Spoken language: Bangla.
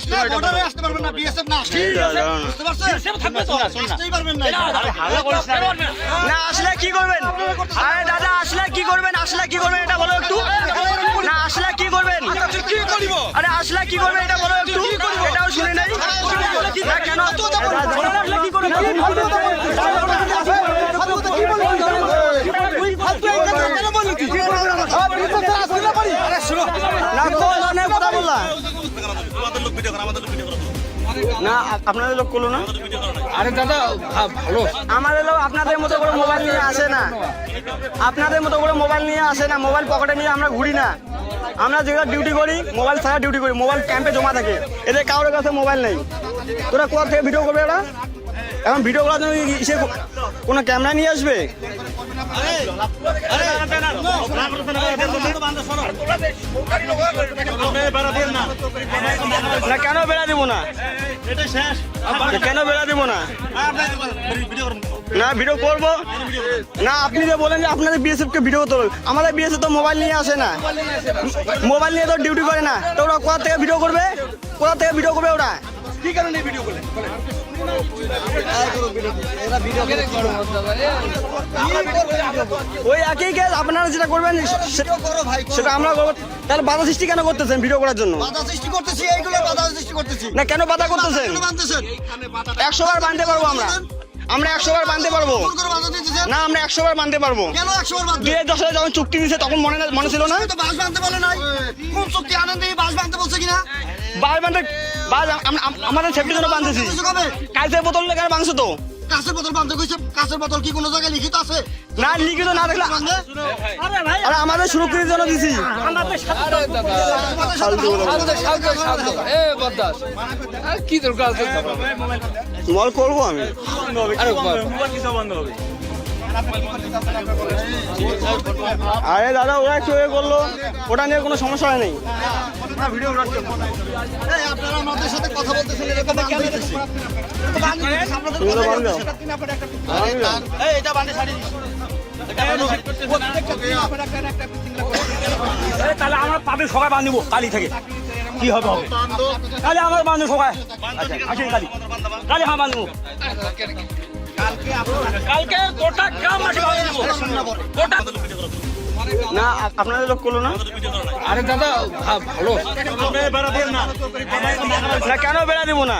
আসলে বর্ডারে আসতে পারবেন না বিএসএফ না আসলে বুঝতে পারছেন আসতেই পারবেন না না আসলে কি করবেন আরে দাদা আসলে কি করবেন আসলে কি করবেন এটা বলো একটু না আসলে কি করবেন কি করিব আরে আসলে কি করবেন এটা বলো একটু এটাও শুনে নাই কেন আসলে কি করবেন না আপনাদের লোক করল না আরে দাদা ভালো আমাদের লোক আপনাদের মতো করে মোবাইল নিয়ে আসে না আপনাদের মতো করে মোবাইল নিয়ে আসে না মোবাইল পকেটে নিয়ে আমরা ঘুরি না আমরা যেগুলো ডিউটি করি মোবাইল ছাড়া ডিউটি করি মোবাইল ক্যাম্পে জমা থাকে এদের কারোর কাছে মোবাইল নেই তোরা কোথা থেকে ভিডিও করবে ওরা এখন ভিডিও করার জন্য সে কোনো ক্যামেরা নিয়ে আসবে না কেন বেড়া দিব না? কেন বেড়া দিব না? না ভিডিও করব? না আপনি যে বলেন যে আপনাদের বিএসএফ কে ভিডিও করতে আমাদের বিএসএফ তো মোবাইল নিয়ে আসে না। মোবাইল নিয়ে তো ডিউটি করে না। তো ওরা কোথা থেকে ভিডিও করবে? কোথা থেকে ভিডিও করবে ওরা? কি কারণে ভিডিও করলেন? ওই একই কেস আপনারা যেটা করবেন সে- করো ভাই সেটা আমরা করব। তাহলে বাধা সৃষ্টি কেন করতেছেন ভিডিও করার জন্য? বাধা সৃষ্টি করতেছি এইগুলো বাধা সৃষ্টি করতেছি। না কেন বাধা করতেছেন? একশো বার বাঁধতে পারব আমরা। আমরা একশো বার বাঁধতে পারব। না আমরা একশো বার বাঁধতে পারব। দুই হাজার দশ সালে যখন চুক্তি দিয়েছে তখন মনে না- মনে ছিল না? তো বাস বাঁধতে বলে নাই। কোন চুক্তি আনন্দে বাস বাঁধতে বলছে কিনা? বাস বাঁধতে বাস আম- আম- আমাদের সেফটির জন্য বাঁধতেছি কিছু কালচের বোতল লেগে বাঁধছো তো। কাছের বোতল বাঁধতে কইছে কাছের বোতল কি কোনো জায়গায় লিখিত আছে? না লিখিত না দেখলে বাঁধবে আরে আমাদের সুরক্ষিতের জন্য দিছি। কি দরকার আছে? মল করব আমি। আরে বাবা আরে দাদা ওরা একটু এ করল। ওটা নিয়ে কোনো সমস্যা হয় দিস। তাহলে আমরা পাবে সবাই বাঁধিব কালি থেকে। কি হবে হবে? তাহলে আমার বাঁধবো সবাই। আচ্ছা আসেন কালি। কালি হ্যাঁ বাঁধবো কালকে গোটা না আপনাদের লোক করল না? আরে দাদা ভা- ভালো। না কেন বেড়া দিব না?